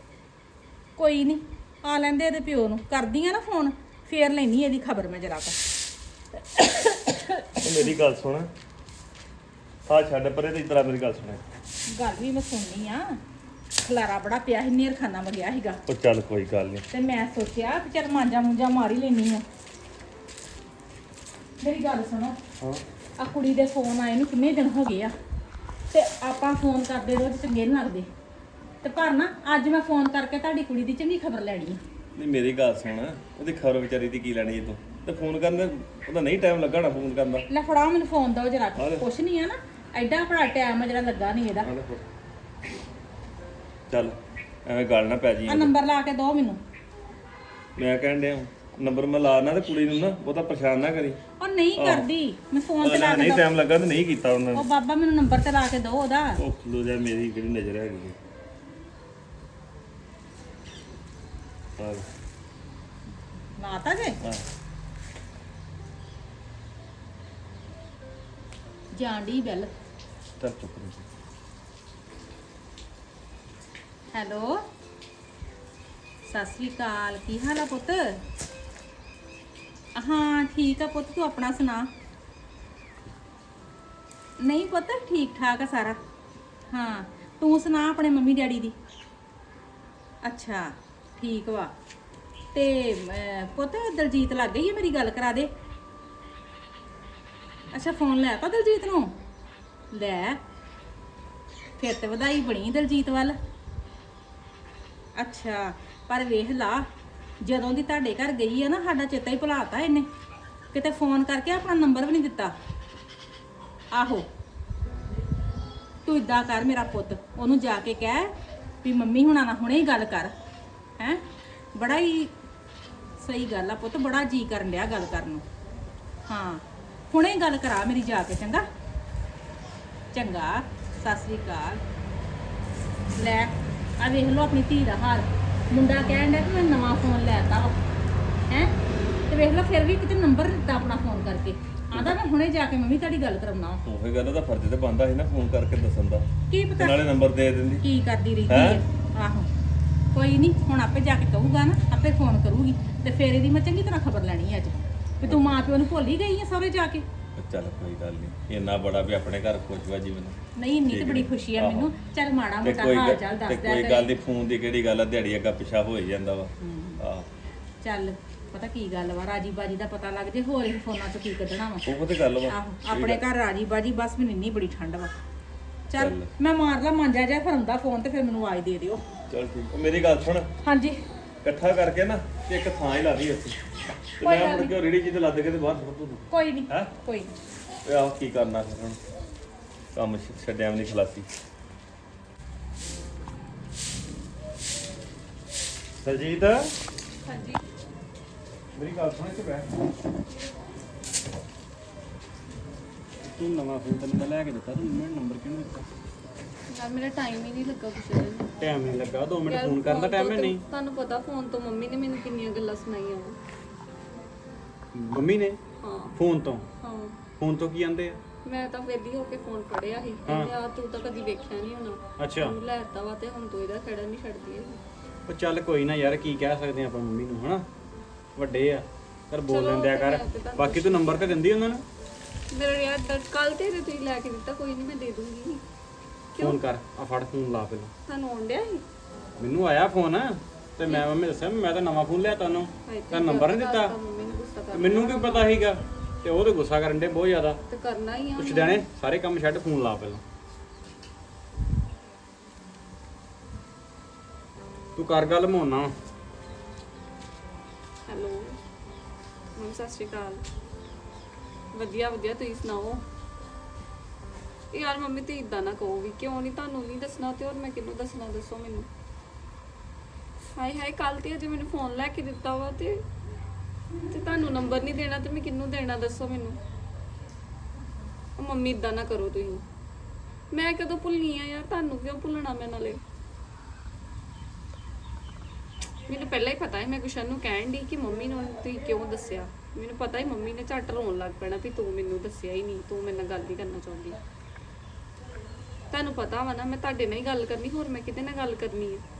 ਕੋਈ ਨਹੀਂ ਆ ਲੈਂਦੇ ਇਹਦੇ ਪਿਓ ਨੂੰ। ਕਰਦੀ ਆ ਨਾ ਫੋਨ ਫੇਰ ਲੈਣੀ ਇਹਦੀ ਖਬਰ ਮੈਂ ਜਰਾ ਕਰ ਉਹ ਮੇਰੀ ਗੱਲ ਸੁਣ। ਆ ਛੱਡ ਪਰੇ ਤੇ ਇਧਰ ਆ ਮੇਰੀ ਗੱਲ ਸੁਣ। ਗੱਲ ਵੀ ਮੈਂ ਸੁਣਨੀ ਆ। ਖਲਾਰਾ ਬੜਾ ਪਿਆ ਸੀ ਨੇਰਖਾਨਾ ਵਗਿਆ ਸੀਗਾ। ਉਹ ਚੱਲ ਕੋਈ ਗੱਲ ਨਹੀਂ ਤੇ ਮੈਂ ਸੋਚਿਆ ਕਿ ਚਲ ਮਾਂਜਾ ਮੂੰਜਾ ਮਾਰ ਹੀ ਲੈਣੀ ਆ ਮੇਰੀ ਗੱਲ ਸੁਣੋ ਹਾਂ। ਆ ਕੁੜੀ ਦੇ ਫੋਨ ਆਏ ਨੂੰ ਕਿੰਨੇ ਦਿਨ ਹੋ ਗਏ ਆ। ਤੇ ਆਪਾਂ ਫੋਨ ਕਰਦੇ ਰੋਜ਼ ਚੰਗੇ ਨੀ ਲੱਗਦੇ। ਤੇ ਪਰ ਨਾ ਅੱਜ ਮੈਂ ਫੋਨ ਕਰਕੇ ਤੁਹਾਡੀ ਕੁੜੀ ਦੀ ਚੰਗੀ ਖਬਰ ਲੈਣੀ ਆ। ਨਹੀਂ ਮੇਰੀ ਗੱਲ ਸੁਣ ਉਹਦੀ ਖਬਰ ਵਿਚਾਰੀ ਦੀ ਕੀ ਲੈਣੀ ਤੂੰ? ਤੇ ਫੋਨ ਕਰਨ ਦਾ ਉਹਦਾ ਨਹੀਂ ਟਾਈਮ ਲੱਗਣਾ ਫੋਨ ਕਰਨ ਦਾ। ਲੈ ਫੜਾਓ ਮੈਨੂੰ ਫੋਨ ਦੋ ਜਰਾ। ਕੁਛ ਨਹੀਂ ਆ ਨਾ ਐਡਾ ਬੜਾ ਟਾਈਮ ਜਿਹੜਾ ਲੱਗਾ ਨਹੀਂ ਇਹਦਾ। ਚੱਲ ਐਵੇਂ ਗੱਲ ਨਾ ਪੈ ਜੀ ਆ ਨੰਬਰ ਲਾ ਕੇ ਦੋ ਮੈਨੂੰ। ਮੈਂ ਕਹਿਣ ਡਿਆ ਨੰਬਰ ਮੈਂ ਲਾ ਨਾ ਤੇ ਕੁੜੀ ਨੂੰ ਨਾ ਬਹੁਤਾ ਪਰੇਸ਼ਾਨ ਨਾ ਕਰੀ। ਉਹ ਨਹੀਂ ਕਰਦੀ ਮੈਂ ਫੋਨ ਤੇ ਲਾ ਕੇ ਨਹੀਂ ਟਾਈਮ ਲੱਗਾ ਤੇ ਨਹੀਂ ਕੀਤਾ ਉਹਨਾਂ ਉਹ ਨੇ ਬਾਬਾ ਮੈਨੂੰ ਨੰਬਰ ਤੇ ਲਾ ਕੇ ਦੋ ਉਹਦਾ। ਉਹ ਖਲੋ ਜਾ ਮੇਰੀ ਕਿਹੜੀ ਨਜ਼ਰ ਹੈਗੀ ਆ ਲਾਤਾ ਜੇ? ਆ ਜਾਂਡੀ ਬੈਲ। ਚੱਲ ਚੁੱਪ ਰਹੀ ਹੈਲੋ। ਸਤਿ ਸ੍ਰੀ ਅਕਾਲ, ਕੀ ਹਾਲ ਆ ਪੁੱਤ? ਹਾਂ, ਠੀਕ ਆ ਪੁੱਤ, ਤੂੰ ਆਪਣਾ ਸੁਣਾ? ਨਹੀਂ ਪੁੱਤ, ਠੀਕ ਠਾਕ ਆ ਸਾਰਾ। ਹਾਂ, ਤੂੰ ਸੁਣਾ ਆਪਣੇ ਮੰਮੀ ਡੈਡੀ ਦੀ? ਅੱਛਾ, ਠੀਕ ਵਾ। ਤੇ ਪੁੱਤ, ਦਲਜੀਤ ਲੱਗ ਗਈ ਹੈ ਮੇਰੀ ਗੱਲ ਕਰਾ ਦੇ? ਅੱਛਾ, ਫੋਨ ਲੈ ਤਾ ਦਲਜੀਤ ਨੂੰ? ਲੈ, ਫਿਰ ਤੇ ਵਧਾਈ ਬਣੀ ਦਲਜੀਤ ਵੱਲ। ਅੱਛਾ, ਪਰ ਵੇਖ ਲਾ, ਜਦੋਂ ਦੀ ਤੁਹਾਡੇ ਘਰ ਗਈ ਆ ਨਾ, ਸਾਡਾ ਚੇਤਾ ਹੀ ਭੁਲਾਤਾ ਇਹਨੇ। ਕਿਤੇ ਫੋਨ ਕਰਕੇ ਆਪਣਾ ਨੰਬਰ ਵੀ ਨਹੀਂ ਦਿੱਤਾ। ਆਹੋ, ਤੂੰ ਇਦਾਂ ਕਰ ਮੇਰਾ ਪੁੱਤ, ਉਹਨੂੰ ਜਾ ਕੇ ਕਹਿ ਵੀ ਮੰਮੀ ਹੁਣਾਂ ਨਾਲ ਹੁਣੇ ਹੀ ਗੱਲ ਕਰ, ਹੈ? ਬੜਾ ਹੀ ਸਹੀ ਗੱਲ ਆ ਪੁੱਤ, ਬੜਾ ਜੀ ਕਰਨ ਡਿਆ ਗੱਲ ਕਰਨ ਨੂੰ। ਹਾਂ, ਹੁਣੇ ਹੀ ਗੱਲ ਕਰਾ ਮੇਰੀ ਜਾ ਕੇ, ਚੰਗਾ? ਚੰਗਾ, ਸਤਿ ਸ੍ਰੀ ਅਕਾਲ। ਲੈ ਆ ਵੇਖ ਲਓ ਆਪਣੀ ਧੀ ਦਾ ਹਾਲ। ਮੁੰਡਾ ਕਹਿਣ ਡਿਆ ਕਿ ਮੈਂ ਨਵਾਂ ਫੋਨ ਲੈਤਾ ਹੈ? ਤੇ ਵੇਖ ਲਓ ਫਿਰ ਵੀ ਕਿਤੇ ਨੰਬਰ ਦਿੱਤਾ ਆਪਣਾ ਫੋਨ ਕਰਕੇ। ਆਂਦਾ ਮੈਂ ਹੁਣੇ ਜਾ ਕੇ ਮੰਮੀ ਤੁਹਾਡੀ ਗੱਲ ਕਰਾਉਣਾ ਵਾ। ਉਹੀ ਗੱਲ ਦਾ ਫਰਜ਼ ਤੇ ਬੰਦਾ ਸੀ ਨਾ ਫੋਨ ਕਰਕੇ ਦੱਸਣ ਦਾ। ਕੀ ਤੇ ਪਤਾ ਨਾਲੇ ਨੰਬਰ ਦੇ ਦਿੰਦੀ। ਕੀ ਕਰਦੀ ਰਹਿੰਦੀ ਹੈਂ? ਹੈ? ਆਹੋ। ਕੋਈ ਨਹੀਂ ਹੁਣ ਆਪੇ ਜਾ ਕੇ ਕਹੂਗਾ ਨਾ ਆਪੇ ਫੋਨ ਕਰੂਗੀ। ਤੇ ਫਿਰ ਇਹਦੀ ਮੈਂ ਚੰਗੀ ਤਰ੍ਹਾਂ ਖਬਰ ਲੈਣੀ ਹੈ ਅੱਜ। ਵੀ ਤੂੰ ਮਾਂ ਪਿਓ ਨੂੰ ਭੁੱਲ ਹੀ ਗਈ ਹੈ ਸਾਰੇ ਜਾ ਕੇ। ਚੱਲ ਕੋਈ ਗੱਲ ਨਹੀਂ ਇੰਨਾ ਬੜਾ ਵੀ ਆਪਣੇ ਘਰ ਖੁਸ਼ ਵਾ ਜੀਵਨ। ਨਹੀਂ ਇੰਨੀ ਤੇ ਬੜੀ। ਖੁਸ਼ੀ ਆਹੋ। ਮੈਨੂੰ। ਚੱਲ ਮਾੜਾ ਤੇ ਮੋਟਾ ਕੋਈ ਹਾਲ ਗੱਲ- ਚਾਲ ਤੇ ਦੱਸ ਦਿਆ ਕੋਈ ਗੱਲ ਨਹੀਂ ਫੋਨ ਦੀ ਕਿਹੜੀ ਗੱਲ ਆ ਦਿਹਾੜੀ ਅੱਗਾ ਪਿਛਾ ਹੋ ਹੀ ਜਾਂਦਾ ਵਾ। ਆਹ। ਚੱਲ ਪਤਾ ਕੀ ਗੱਲ ਵਾ ਰਾਜੀ ਬਾਜੀ ਦਾ ਪਤਾ ਲੱਗ ਜੇ ਹੋਰ ਇਹ ਫੋਨਾਂ 'ਚ ਕੀ ਕੱਢਣਾ ਵਾ। ਉਹ ਤੇ ਗੱਲ ਵਾ। ਆਹੋ ਆਪਣੇ ਘਰ ਰਾਜੀ ਬਾਜੀ ਬਸ ਮੈਨੂੰ ਇੰਨੀ ਬੜੀ ਠੰਡ ਵਾ। ਚੱਲ ਚੱਲ। ਮੈਂ ਮਾਰ ਲਾ ਮਾਂਜਾ ਜਾ ਫਿਰ ਹੁੰਦਾ ਫੋਨ ਤੇ ਫਿਰ ਮੈਨੂੰ ਆਵਾਜ਼ ਦੇ ਦਿਓ। ਚਲ ਠੀਕ। ਉਹ ਮੇਰੀ ਗੱਲ ਸੁਣ। ਹਾਂਜੀ। ਇਕੱਠਾ ਕਰਕੇ ਨਾ ਤੇ ਇੱਕ ਥਾਂ ਹੀ ਲਾ ਦੀ ਉੱਥੇ। ਤੇ ਕੋਈ ਮੈਂ ਗੱਲ ਮੁੜ ਕੇ ਉਹ ਰੇੜੀ ਜੀ ਤੇ ਲੱਦ ਕੇ ਤੇ ਬਾਹਰ ਸੁੱਟ ਦੂੰ। ਕੋਈ ਨਹੀਂ ਹੈਂ? ਕੋਈ ਨੀ। ਆਹ ਕੀ ਕਰਨਾ ਫਿਰ ਹੁਣ? ਕੰਮ ਛ- ਛੱਡਿਆ ਵੀ ਨਹੀਂ ਖਲਾਸੀ। ਦਲਜੀਤ ਹਾਂਜੀ। ਮੇਰੀ ਗੱਲ ਸੁਣ ਇੱਥੇ ਬੈਠ ਤੂੰ ਨਵਾਂ ਫੋਨ ਤੈਨੂੰ ਮੈਂ ਲੈ ਕੇ ਦਿੱਤਾ ਤੂੰ ਮੈਨੂੰ ਨੰਬਰ ਕਿਉਂ ਦਿੱਤਾ? ਯਾਰ ਮੇਰਾ ਟਾਈਮ ਹੀ ਨਹੀਂ ਲੱਗਾ ਕੁਛ ਟਾਈਮ ਨਹੀਂ ਲੱਗਾ 2 ਮਿੰਟ ਫੋਨ ਕਰਨ ਦਾ ਟਾਈਮ ਹੈ ਨਹੀਂ। ਤੁਹਾਨੂੰ ਪਤਾ ਫੋਨ ਤੋਂ ਮੰਮੀ ਨੇ ਮੈਨੂੰ ਕਿੰਨੀਆਂ ਗੱਲਾਂ ਸੁਣਾਈਆਂ। ਵਾ ਮੰਮੀ ਨੇ? ਹਾਂ। ਫੋਨ ਤੋਂ? ਹਾਂ। ਫੋਨ ਤੋਂ ਕੀ ਆਂਦੇ ਆ? ਮੈਂ ਤਾਂ ਵੇਲੀ ਹੋ ਕੇ ਫੋਨ ਫੜਿਆ ਸੀ। ਕਹਿੰਦੇ ਆ ਤੂੰ ਤਾਂ ਕਦੀ ਵੇਖਿਆ ਨਹੀਂ ਹੋਣਾ। ਅੱਛਾ। ਤੂੰ ਲੈਤਾ ਵਾ ਤੇ ਹੁਣ ਤੂੰ ਇਹਦਾ ਖੜਾ ਨਹੀਂ ਛੱਡਦੀ। ਉਹ ਚੱਲ ਕੋਈ ਨਾ ਯਾਰ ਕੀ ਕਹਿ ਸਕਦੇ ਆਪਾਂ ਮੰਮੀ ਨੂੰ ਹਨਾ? ਵੱਡੇ ਆ। ਪਰ ਬੋਲ ਲੈਂਦਿਆ ਕਰ। ਬਾਕੀ ਤੂੰ ਨੰਬਰ ਤਾਂ ਦਿੰਦੀ ਉਹਨਾਂ ਨੂੰ? ਮੇਰਾ ਯਾਰ ਕੱਲ ਤੇ ਤੁਸੀਂ ਲੈ ਕੇ ਦਿੱਤਾ ਕੋਈ ਨਹੀਂ ਮੈਂ ਦੇ ਦੂੰਗੀ। ਫੋਨ ਕਰ ਆ ਫੜ ਫੋਨ ਲਾ ਪਹਿਲਾਂ। ਤੁਹਾਨੂੰ ਆਉਣ ਡਿਆ ਸੀ? ਮੈਨੂੰ ਆਇਆ ਫੋਨ ਤੇ ਮੈਂ ਮੰਮੀ ਦੱਸਿਆ ਮੈਂ ਤਾਂ ਨਵਾਂ ਫੋਨ ਲਿਆ ਹਾਏ ਤਾਂ ਨੰਬਰ ਨਹੀਂ ਦਿੱਤਾ। ਕਰ ਮੈਨੂੰ ਕੀ ਪਤਾ ਸੀਗਾ? ਤੇ ਉਹ ਤੇ ਗੁੱਸਾ ਕਰਨ ਦੇ ਬਹੁਤ ਜ਼ਿਆਦਾ। ਤੇ ਕਰਨਾ ਹੀ ਆ ਕੁਛ ਦੇਣੇ ਸਾਰੇ ਕੰਮ ਛੱਡ ਫੋਨ ਲਾ ਪਹਿਲਾਂ। ਤੂੰ ਕਰ ਗੱਲ ਮੋਨਾ ਹੈਲੋ ਮੰਮੀ ਸਤਿ ਸ਼੍ਰੀ ਅਕਾਲ। ਵਧੀਆ ਵਧੀਆ ਤੁਸੀਂ ਸੁਣਾਓ? ਯਾਰ ਮੰਮੀ ਤੇ ਇਦਾਂ ਨਾ ਕਹੋ ਵੀ ਕਿਉਂ ਨਹੀਂ ਤੁਹਾਨੂੰ ਨਹੀਂ ਦੱਸਣਾ ਤੇ ਹੋਰ ਮੈਂ ਕਿਹਨੂੰ ਦੱਸਣਾ ਦੱਸੋ ਮੈਨੂੰ। ਹਾਏ ਹਾਏ ਕੱਲ ਤੇ ਅਜੇ ਮੈਨੂੰ ਫੋਨ ਲੈ ਕੇ ਦਿੱਤਾ ਵਾ ਤੇ ਤੇ ਤੁਹਾਨੂੰ ਨੰਬਰ ਨਹੀਂ ਦੇਣਾ ਤੇ ਮੈਂ ਕਿਹਨੂੰ ਦੇਣਾ ਦੱਸੋ ਮੈਨੂੰ? ਉਹ ਮੰਮੀ ਇਦਾਂ ਨਾ ਕਰੋ ਤੁਸੀਂ। ਮੈਂ ਕਦੋਂ ਭੁੱਲਣੀ ਆ ਯਾਰ? ਤੁਹਾਨੂੰ ਕਿਉਂ ਭੁੱਲਣਾ ਮੈਂ ਨਾਲੇ? ਮੈਨੂੰ ਪਹਿਲਾਂ ਹੀ ਪਤਾ ਹੈ ਮੈਂ ਗੁਸ਼ਨ ਨੂੰ ਕਹਿਣ ਦੀ ਕਿ ਮੰਮੀ ਨੂੰ ਤੁਸੀਂ ਕਿਉਂ ਦੱਸਿਆ? ਮੈਨੂੰ ਪਤਾ ਹੀ ਮੰਮੀ ਨੇ ਝੱਟ ਰੋਣ ਲੱਗ ਪੈਣਾ ਵੀ ਤੂੰ ਮੈਨੂੰ ਦੱਸਿਆ ਹੀ ਨਹੀਂ, ਤੂੰ ਮੇਰੇ ਨਾਲ ਗੱਲ ਨਹੀਂ ਕਰਨਾ ਚਾਹੁੰਦੀ ਤੁਹਾਨੂੰ ਪਤਾ ਵਾ ਨਾ, ਮੈਂ ਤੁਹਾਡੇ ਨਾਲ ਹੀ ਗੱਲ ਕਰਨੀ, ਹੋਰ ਮੈਂ ਕਿਤੇ ਨਾਲ ਗੱਲ ਕਰਨੀ ਹੈ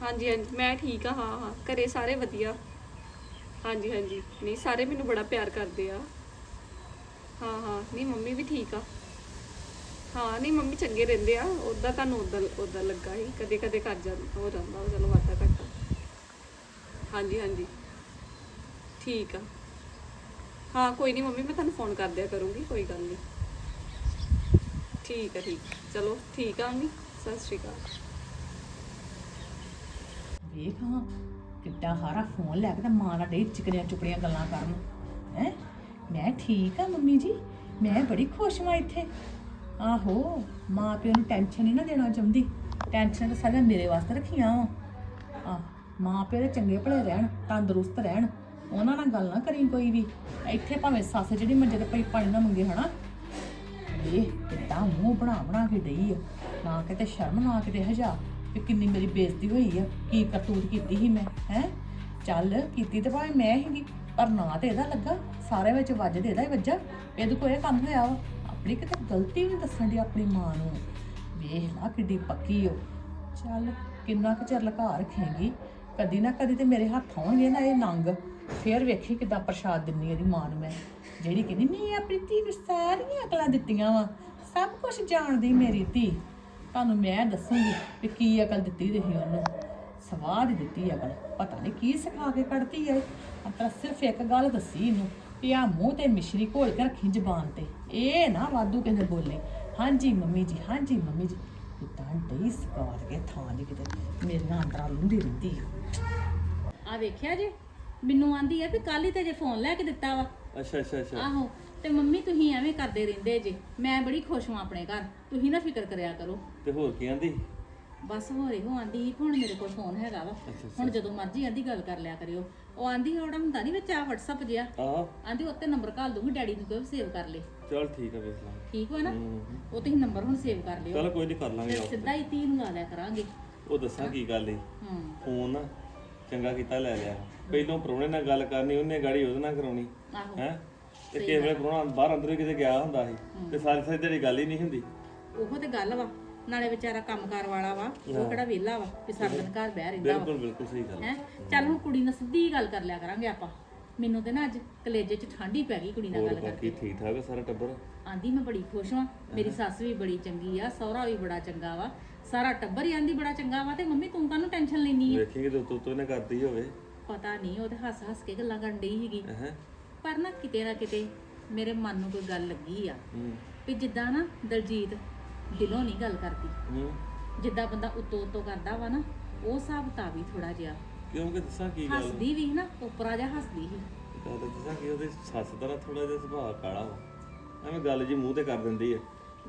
ਹਾਂਜੀ ਹਾਂਜੀ। ਮੈਂ ਠੀਕ ਆ ਹਾਂ ਹਾਂ। ਘਰੇ ਸਾਰੇ ਵਧੀਆ। ਹਾਂਜੀ ਹਾਂਜੀ। ਨਹੀਂ ਸਾਰੇ ਮੈਨੂੰ ਬੜਾ ਪਿਆਰ ਕਰਦੇ ਆ। ਹਾਂ ਹਾਂ। ਨਹੀਂ ਮੰਮੀ ਵੀ ਠੀਕ ਆ। ਹਾਂ ਨਹੀਂ ਮੰਮੀ ਚੰਗੇ ਰਹਿੰਦੇ ਆ। ਉਦਾਂ ਤੁਹਾਨੂੰ ਉਦਾਂ ਉਦਾਂ ਲੱਗਾ ਸੀ ਕਦੇ ਕਦੇ ਕਰ ਜਾਂ ਹੋ ਜਾਂਦਾ ਵਾ, ਚਲੋ ਵਾਧਾ ਘੱਟਾ। ਹਾਂਜੀ ਹਾਂਜੀ। ਠੀਕ ਆ। ਹਾਂ ਕੋਈ ਨਹੀਂ ਮੰਮੀ ਮੈਂ ਤੁਹਾਨੂੰ ਫੋਨ ਕਰ ਦਿਆ ਕਰੂੰਗੀ। ਕੋਈ ਗੱਲ ਨਹੀਂ। ਠੀਕ ਆ ਠੀਕ ਚਲੋ ਠੀਕ ਆ ਮੰਮੀ। ਸਤਿ ਸ਼੍ਰੀ ਅਕਾਲ। ਵੇਖ ਹਾਂ ਕਿੱਡਾ ਹਾਰਾ ਫੋਨ ਲੈ ਕੇ ਤਾਂ ਮਾਂ ਨਾਲ ਡੇ ਚਿਕੜੀਆਂ ਚੁਪੜੀਆਂ ਗੱਲਾਂ ਕਰਨ। ਹੈ? ਮੈਂ ਠੀਕ ਆ ਮੰਮੀ ਜੀ, ਮੈਂ ਬੜੀ ਖੁਸ਼ ਹਾਂ ਇੱਥੇ। ਆਹੋ, ਮਾਂ ਪਿਓ ਨੂੰ ਟੈਨਸ਼ਨ ਨਹੀਂ ਨਾ ਦੇਣਾ ਚਾਹੁੰਦੀ ਟੈਨਸ਼ਨ ਤਾਂ ਸਾਰੀਆਂ ਮੇਰੇ ਵਾਸਤੇ ਰੱਖੀਆਂ ਵਾ। ਆ ਮਾਂ ਪਿਓ ਦੇ ਚੰਗੇ ਭਲੇ ਰਹਿਣ, ਤੰਦਰੁਸਤ ਰਹਿਣ, ਉਹਨਾਂ ਨਾਲ ਗੱਲ ਨਾ ਕਰੀ ਕੋਈ ਵੀ। ਇੱਥੇ ਭਾਵੇਂ ਸੱਸ ਜਿਹੜੀ ਮੰਜੇ ਤੇ ਪਈ ਪਾਣੀ ਨਾ ਮੰਗੇ, ਹਨਾ? ਇਹ ਕਿੱਦਾਂ ਮੂੰਹ ਬਣਾ ਬਣਾ ਕੇ ਡਈ ਆ, ਨਾ ਕਿਤੇ ਸ਼ਰਮ, ਨਾ ਕਿਤੇ ਹਜਾ। ਵੀ ਕਿੰਨੀ ਮੇਰੀ ਬੇਇੱਜ਼ਤੀ ਹੋਈ ਆ? ਕੀ ਕਰਤੂਤ ਕੀਤੀ ਸੀ ਮੈਂ? ਹੈ? ਚੱਲ ਕੀਤੀ ਤੇ ਭਾਵੇਂ ਮੈਂ ਹੀਗੀ ਪਰ ਨਾ ਤੇ ਇਹਦਾ ਲੱਗਾ। ਸਾਰੇ ਵਿੱਚ ਵੱਜਦੇ ਇਹਦਾ ਹੀ ਵੱਜਾ। ਇਹਦੇ ਕੋਲ ਇਹ ਕੰਮ ਹੋਇਆ ਵਾ। ਆਪਣੀ ਕਿਤੇ ਗਲਤੀ ਨਹੀਂ ਦੱਸਣ ਦੀ ਆਪਣੀ ਮਾਂ ਨੂੰ। ਵੇਖ ਲਾ ਕਿੱਡੀ ਪੱਕੀ ਓ। ਚੱਲ ਕਿੰਨਾ ਕੁ ਚਿਰ ਲੁਕਾ ਰੱਖੇਗੀ? ਕਦੀ ਨਾ ਕਦੀ ਤੇ ਮੇਰੇ ਹੱਥ ਆਉਣਗੇ ਨਾ ਇਹ ਨੰਗ। ਫੇਰ ਵੇਖੀ ਕਿੱਦਾਂ ਪ੍ਰਸ਼ਾਦ ਦਿੰਨੀ ਇਹਦੀ ਮਾਂ ਨੂੰ ਮੈਂ। ਜਿਹੜੀ ਕਹਿੰਦੀ, ਮੈਂ ਆਪਣੀ ਧੀ ਨੂੰ ਸਾਰੀਆਂ ਅਕਲਾਂ ਦਿੱਤੀਆਂ ਵਾ। ਸਭ ਕੁਝ ਜਾਣਦੀ ਮੇਰੀ ਧੀ। ਤੁਹਾਨੂੰ ਮੈਂ ਦੱਸੂਗੀ ਵੀ ਕੀ ਅਕਲ ਦਿੱਤੀ ਤੁਸੀਂ ਉਹਨੂੰ। ਸਵਾਦ ਹੀ ਦਿੱਤੀ ਅਕਲ। ਪਤਾ ਨਹੀਂ ਕੀ ਸਿਖਾ ਕੇ ਕੱਢਤੀ ਹੈ ਅੰਤਰਾ ਸਿਰਫ ਇੱਕ ਗੱਲ ਦੱਸੀ ਇਹਨੂੰ ਵੀ ਆ ਮੂੰਹ ਤੇ ਮਿਸ਼ਰੀ ਘੋਲ ਕੇ ਰੱਖੀ ਜ਼ਬਾਨ ਤੇ। ਇਹ ਨਾ ਵਾਧੂ ਕਹਿੰਦੇ ਬੋਲੇ। ਹਾਂਜੀ ਮੰਮੀ ਜੀ ਹਾਂਜੀ ਮੰਮੀ ਜੀ। ਇਦਾਂ ਡਈ ਸਕਾਰ ਕੇ ਥਾਂ ਦੀ ਕਿਤੇ। ਮੇਰੀਆਂ ਅੰਦਰਾਂ ਲੁੰਦੀ ਰਹਿੰਦੀ ਆ। ਆ ਵੇਖਿਆ ਜੇ? ਮੈਨੂੰ ਆਂਦੀ ਆ ਵੀ ਕੱਲ ਹੀ ਤੇ ਜੇ ਫੋਨ ਲੈ ਕੇ ਦਿੱਤਾ ਵਾ। ਅੱਛਾ ਅੱਛਾ ਅੱਛਾ। ਆਹੋ। ਤੇ ਮੰਮੀ ਤੁਸੀਂ ਐਵੇਂ ਕਰਦੇ ਰਹਿੰਦੇ ਜੇ। ਮੈਂ ਬੜੀ ਖੁਸ਼ ਹਾਂ ਆਪਣੇ ਘਰ। ਤੁਸੀਂ ਨਾ ਫਿਕਰ ਕਰਿਆ ਕਰੋ। ਤੇ ਹੋਰ ਕੀ ਆਂਦੀ? ਬਸ ਹੋਰ ਇਹੋ ਆਂਦੀ ਹੁਣ ਮੇਰੇ ਕੋਲ ਫੋਨ ਹੈਗਾ ਵਾ। ਹੁਣ ਜਦੋਂ ਮਰਜ਼ੀ ਆਂਦੀ ਗੱਲ ਕਰ ਲਿਆ ਕਰਿਓ। ਉਹ ਆਂਦੀ ਉਹਦਾ ਹੁੰਦਾ ਨਹੀਂ ਵਿੱਚ ਆ WhatsApp ਜਿਆ ਆਹ ਆਂਦੀ ਉੱਤੇ ਨੰਬਰ ਘੱਲ ਦੂੰਗੀ ਡੈਡੀ ਨੂੰ ਕਹੋ ਸੇਵ ਕਰ ਲੈ। ਚਲ ਠੀਕ ਆ ਵੇਖ ਲਾਂਗੇ ਠੀਕ ਵਾ ਨਾ? ਹੂੰ। ਉਹ ਤੁਸੀਂ ਨੰਬਰ ਹੁਣ ਸੇਵ ਕਰ ਲਿਓ। ਚਲ ਕੋਈ ਨਹੀਂ ਕਰ ਲਾਂਗੇ ਫਿਰ ਆਪ। ਸਿੱਧਾ ਹੀ ਤੀ ਨੂੰ ਲਾ ਲਿਆ ਕਰਾਂਗੇ। ਉਹ ਦੱਸਾਂ ਕੀ ਗੱਲ ਏ? ਹੂੰ। ਫੋਨ ਨਾ ਚੰਗਾ ਕੀਤਾ ਲੈ ਲਿਆ। ਪਹਿਲੋਂ ਪ੍ਰਾਹੁਣੇ ਨਾਲ ਗੱਲ ਕਰਨੀ ਉਹਨੇ ਗਾੜੀ ਉਹਦੇ ਨਾਲ ਕਰਾਉਣੀ। ਆਹੋ। ਹੈ? ਤੇ ਕਿਸੇ ਵੇਲੇ ਪ੍ਰਾਹੁਣਾ ਬਾਹਰ ਅੰਦਰ ਵੀ ਕਿਤੇ ਗਿਆ ਹੁੰਦਾ ਸੀ ਤੇ ਸਾਰੀ ਸਾਰੀ ਦਿਹਾੜੀ ਗੱਲ ਹੀ ਨਹੀਂ ਹੁੰਦੀ। ਉਹੋ ਤੇ ਗੱਲ ਵਾ ਨਾਲੇ ਵਿਚਾਰਾ ਕੰਮਕਾਰ ਵਾਲਾ ਵਾ ਉਹ ਕਿਹੜਾ ਵਿਹਲਾ ਵਾ ਵੀ ਸਾਰਾ ਦਿਨ ਘਰ ਬਹਿ ਰਹਿੰਦਾ ਵਾ। ਬਿਲਕੁਲ ਬਿਲਕੁਲ ਸਹੀ ਗੱਲ ਹੈ? ਚੱਲ ਹੁਣ ਕੁੜੀ ਨਾਲ ਸਿੱਧੀ ਗੱਲ ਕਰ ਲਿਆ ਕਰਾਂਗੇ ਆਪਾਂ। ਮੈਨੂੰ ਤੇ ਨਾ ਅੱਜ ਕਲੇਜੇ 'ਚ ਠੰਡੀ ਪੈ ਗਈ ਕੁੜੀ ਨਾਲ ਹੋਰ ਗੱਲ ਕਰਕੇ। ਬਾਕੀ ਠੀਕ ਠਾਕ ਆ ਸਾਰਾ ਟੱਬਰ? ਆਂਦੀ ਮੈਂ ਬੜੀ ਖੁਸ਼ ਹਾਂ ਮੇਰੀ ਸੱਸ ਵੀ ਬੜੀ ਚੰਗੀ ਆ ਸਹੁਰਾ ਵੀ ਬੜਾ ਚੰਗਾ ਵਾ। ਸਾਰਾ ਟੱਬਰ ਹੀ ਆਂਦੀ ਬੜਾ ਚੰਗਾ ਵਾ ਤੇ ਮੰਮੀ ਤੂੰ ਕਾਹਨੂੰ ਟੈਨਸ਼ਨ ਲੈਣੀ ਆ? ਵੇਖੇਂਗੇ ਤੇ ਤੂੰ ਤੂੰ ਨੇ ਕਰਦੀ ਹੋਵੇ। ਪਤਾ ਨਹੀਂ ਉਹ ਤੇ ਹੱਸ ਹੱਸ ਕੇ ਗੱਲਾਂ ਕਰਨ ਡਈ ਸੀਗੀ। ਹੈ? ਪਰ ਨਾ ਕਿਤੇ ਨਾ ਕਿਤੇ ਮੇਰੇ ਮਨ ਨੂੰ ਕੋਈ ਗੱਲ ਲੱਗੀ ਆ ਹੂੰ। ਵੀ ਜਿੱਦਾਂ ਨਾ ਦਲਜੀਤ ਦਿਲੋਂ ਨਹੀਂ ਗੱਲ ਕਰਦੀ। ਹੂੰ। ਜਿੱਦਾਂ ਬੰਦਾ ਉਤੋਂ ਉਤੋਂ ਕਰਦਾ ਵਾ ਨਾ ਉਹ ਹਿਸਾਬ ਕਿਤਾਬ ਹੀ ਥੋੜਾ ਜਿਹਾ ਕਿਉਂਕਿ ਦੱਸਾਂ ਕੀ ਗੱਲ ਹੱਸਦੀ ਵੀ ਸੀ ਨਾ ਉਪਰਾ ਜਿਹਾ ਹੱਸਦੀ ਸੀ। ਗੱਲ ਦੱਸਾਂ ਕਿ ਉਹਦੇ ਸੱਸ ਦਾ ਥੋੜਾ ਜਿਹਾ ਸੁਭਾਅ ਕਾਲਾ ਵਾ। ਐਵੇਂ ਗੱਲ ਜੀ ਮੂੰਹ ਤੇ ਕਰ ਦਿੰਦੀ ਹੈ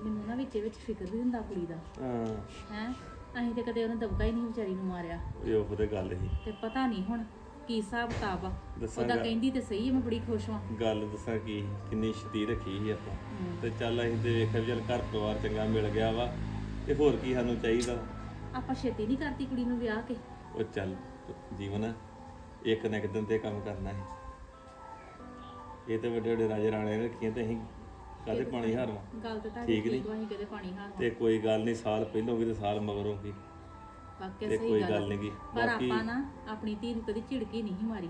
ਮੈਨੂੰ ਨਾ ਵਿੱਚੇ ਵਿੱਚ ਫਿਕਰ ਵੀ ਹੁੰਦਾ ਕੁੜੀ ਦਾ। ਹਾਂ। ਹੈ? ਅਸੀਂ ਤੇ ਕਦੇ ਉਹਨੇ ਦਬਕਾ ਹੀ ਨਹੀਂ ਵਿਚਾਰੀ ਨੂੰ ਮਾਰਿਆ। ਇਹ ਉਹ ਤੇ ਗੱਲ ਸੀ। ਤੇ ਪਤਾ ਨਹੀਂ ਹੁਣ ਕੀ ਹਿਸਾਬ ਕਿਤਾਬ ਆ? ਉਹਦਾ ਕਹਿੰਦੀ ਤੇ ਸਹੀ ਮੈਂ ਬੜੀ ਖੁਸ਼ ਹਾਂ ਗੱਲ ਦੱਸਾਂ ਕੀ ਕਿੰਨੀ ਛਤੀ ਰੱਖੀ ਸੀ ਆਪਾਂ। ਤੇ ਚੱਲ ਅਸੀਂ ਤੇ ਵੇਖਿਆ ਵੀ ਚੱਲ ਘਰ ਪਰਿਵਾਰ ਚੰਗਾ ਮਿਲ ਗਿਆ ਵਾ ਤੇ ਹੋਰ ਕੀ ਸਾਨੂੰ ਚਾਹੀਦਾ ਆਪਾਂ ਛੇਤੀ ਨਹੀਂ ਕਰਤੀ ਕੁੜੀ ਨੂੰ ਵਿਆਹ ਕੇ। ਉਹ ਚੱਲ ਜੀਵਨ ਇੱਕ ਨਾ ਇੱਕ ਦਿਨ ਤੇ ਕੰਮ ਕਰਨਾ ਹੈ ਇਹ ਤੇ ਵੱਡੇ ਵੱਡੇ ਰਾਜੇ ਰਾਣੇ ਨੇ ਰੱਖੀਆਂ ਤੇ ਅਸੀਂ ਕਾਹਦੇ ਪਾਣੀ ਹਾਰਨਾ ਗੱਲ ਤੇ ਤੁਹਾਡੀ ਠੀਕ ਨੀ? ਠੀਕ ਕਦੇ ਪਾਣੀ ਹਾਰ ਤੇ ਕੋਈ ਗੱਲ ਨਹੀਂ ਸਾਲ ਪਹਿਲੋਂ ਵੀ ਤੇ ਸਾਲ ਮਗਰੋਂ ਵੀ। ਵਾਕਿਆ ਤੇ ਸਹੀ ਕੋਈ ਗੱਲ ਗੱਲ। ਨੀ ਗੀ। ਪਰ ਬਾਕੀ- ਆਪਾਂ ਨਾ ਆਪਣੀ ਧੀ ਨੂੰ ਕਦੀ ਝਿੜਕੀ ਨਹੀਂ ਮਾਰੀ।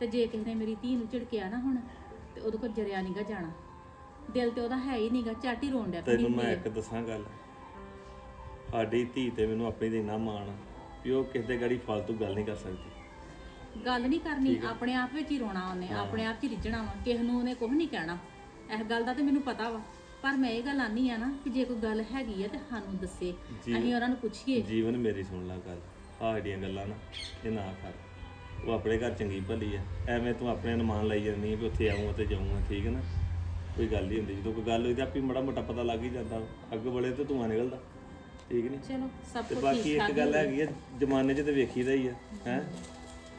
ਤੇ ਜੇ ਕਿਸੇ ਨੇ ਮੇਰੀ ਧੀ ਨੂੰ ਝਿੜਕਿਆ ਨਾ ਹੁਣ ਤੇ ਉਹਦੇ ਕੋਲ ਜਰਿਆ ਨਹੀਂਗਾ ਜਾਣਾ। ਦਿਲ ਤੇ ਉਹਦਾ ਹੈ ਹੀ ਨਹੀਂਗਾ ਝਾਟੀ ਰੋਣ ਡਿਆ ਤੈਨੂੰ ਮੈਂ। ਇੱਕ ਦੱਸਾਂ ਗੱਲ। ਸਾਡੀ ਧੀ ਤੇ ਮੈਨੂੰ ਆਪਣੀ ਦੇ ਇੰਨਾ ਮਾਣ ਆ ਵੀ ਉਹ ਕਿਸੇ ਦੇ ਗਾੜੀ ਫालतू ਗੱਲ ਨਹੀਂ ਕਰ ਸਕਦੀ। ਗੱਲ ਨਹੀਂ ਕਰਨੀ ਆਪਣੇ ਆਪ ਵਿੱਚ ਹੀ ਰੋਣਾ ਉਹਨੇ ਆਪਣੇ ਆਪ 'ਚ ਹੀ ਰਿੱਝਣਾ ਵਾ ਕਿਸੇ ਨੂੰ ਉਹਨੇ ਕੁਝ ਨਹੀਂ ਕਹਿਣਾ। ਇਸ ਗੱਲ ਦਾ ਤੇ ਮੈਨੂੰ ਪਤਾ ਵਾ। ਪਰ ਮੈਂ ਇਹ ਗੱਲ ਆਨੀ ਆ ਨਾ ਕਿ ਜੇ ਕੋਈ ਗੱਲ ਹੈਗੀ ਆ ਤੇ ਸਾਨੂੰ ਦੱਸੇ। ਜੀ। ਅਸੀਂ ਉਹਨਾਂ ਨੂੰ ਪੁੱਛੀਏ। ਜੀਵਨ ਮੇਰੀ ਸੁਣ ਲੈ ਗੱਲ। ਆਹ ਜਿਹੜੀਆਂ ਗੱਲਾਂ ਨਾ ਇਹ ਨਾ ਕਰ। ਉਹ ਆਪਣੇ ਘਰ ਚੰਗੀ ਭਲੀ ਆ। ਐਵੇਂ ਤੂੰ ਆਪਣੇ ਅਨੁਮਾਨ ਲਾਈ ਜਾਂਦੀ ਆ ਵੀ ਉੱਥੇ ਆਉਂਗਾ ਤੇ ਜਾਊਂਗਾ ਠੀਕ ਹੈ ਨਾ? ਕੋਈ ਗੱਲ ਨਹੀਂ ਹੁੰਦੀ। ਜਦੋਂ ਕੋਈ ਗੱਲ ਹੋਈ ਤਾਂ ਆਪੀ ਮੜਾ ਮੋਟਾ ਪਤਾ ਲੱਗ ਹੀ ਜਾਂਦਾ। ਅੱਗ ਬਲੇ ਤੇ ਧੂਆਂ ਨਿਕਲਦਾ। ਠੀਕ ਨਹੀਂ? ਚਲੋ ਸਭ ਤੇ ਕੁਝ ਬਾਕੀ ਠੀਕ ਇੱਕ ਠਾਕ ਗੱਲ ਹੈਗੀ ਆ ਜ਼ਮਾਨੇ 'ਚ ਤੇ ਵੇਖੀਦਾ ਹੀ ਆ ਹੈ?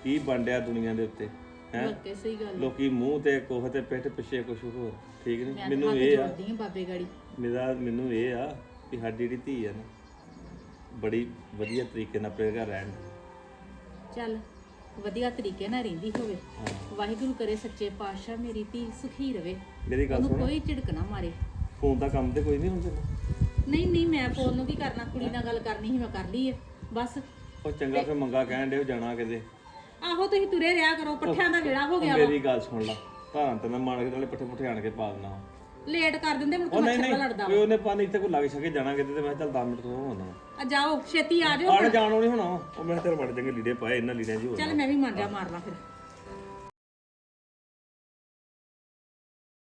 ਕੀ ਬੰਡਿਆ ਦੁਨੀਆ ਦੇ ਉੱਤੇ ਹੈ? ਸਹੀ ਗੱਲ। ਲੋਕੀ ਮੂੰਹ ਤੇ ਕੋਹ ਤੇ ਪਿੱਠ ਪਿੱਛੇ ਕੁਛ ਹੋਰ। ਠੀਕ ਨਹੀਂ? ਮੈਨੂੰ ਇਹ ਆ। ਜੋੜਦੀ ਆ ਬਾਬੇ ਗਾੜੀ। ਮੇਰਾ ਮੈਨੂੰ ਇਹ ਆ ਕਿ ਸਾਡੀ ਜਿਹੜੀ ਧੀ ਆ ਨਾ ਬੜੀ ਵਧੀਆ ਤਰੀਕੇ ਨਾਲ ਆਪਣੇ ਘਰ ਰਹਿਣ। ਚੱਲ ਵਧੀਆ ਤਰੀਕੇ ਨਾਲ ਰਹਿੰਦੀ ਹੋਵੇ। ਵਾਹਿਗੁਰੂ ਕਰੇ ਸੱਚੇ ਪਾਤਸ਼ਾਹ ਮੇਰੀ ਧੀ ਸੁਖੀ ਰਵੇ। ਮੇਰੀ ਗੱਲ ਸੁਣ। ਕੋਈ ਝਿੜਕ ਨਾ ਮਾਰੇ। ਫੋਨ ਦਾ ਕੰਮ ਤੇ ਕੋਈ ਨਹੀਂ ਹੁੰਦਾ? ਨਹੀਂ ਨਹੀਂ ਮੈਂ ਫੋਨ ਨੂੰ ਕੀ ਕਰਨਾ? ਕੁੜੀ ਨਾਲ ਗੱਲ ਕਰਨੀ ਸੀ ਮੈਂ ਕਰ ਲਈ ਹੈ ਬਸ। ਉਹ ਚੰਗਾ ਫਿਰ ਮੰਗਾ ਕਹਿਣ ਦੇ ਜਾਣਾ ਕਿਤੇ। ਆਹੋ ਤੁਸੀਂ ਤੁਰੇ ਰਿਹਾ ਕਰੋ ਪੱਠਿਆਂ ਦਾ ਵੇੜਾ ਹੋ ਉਹ ਗਿਆ ਮੇਰੀ ਗੱਲ ਸੁਣ ਲਾ। ਧਾਰਾਂ ਤੇ ਮੈਂ ਮਾਰ ਕੇ ਨਾਲੇ ਪੱਠੇ ਪੁੱਠੇ ਆਣ ਕੇ ਪਾ ਦੇਣਾ ਲੇਟ ਕਰ ਦਿੰਦੇ ਮੁੜ ਕੇ ਉਹ ਨਹੀਂ ਮੱਛਰ ਨਹੀਂ ਲੜਦਾ ਕੋਈ ਉਹਨੇ ਪਾਣੀ ਇੱਥੇ ਕੋਈ ਲੱਗ ਸਕੇ ਜਾਣਾ ਕਿਤੇ ਤੇ ਮੈਂ ਕਿਹਾ ਚੱਲ 10 ਮਿੰਟ ਤੋਂ ਹੋਣਾ ਆ ਜਾਓ ਛੇਤੀ ਆ ਜਾਓ ਆਣ ਜਾਣੋ ਨਹੀਂ ਹੋਣਾ ਉਹ ਮੈਂ ਤੇਰੇ ਵੜ ਜਾਂਗੇ ਲੀੜੇ ਪਾਏ ਇਹਨਾਂ ਲੀੜਿਆਂ 'ਚ ਹੀ ਚੱਲ ਮੈਂ ਵੀ ਮਾਂਜਾ ਮਾਰ ਲਾਂ ਫਿਰ।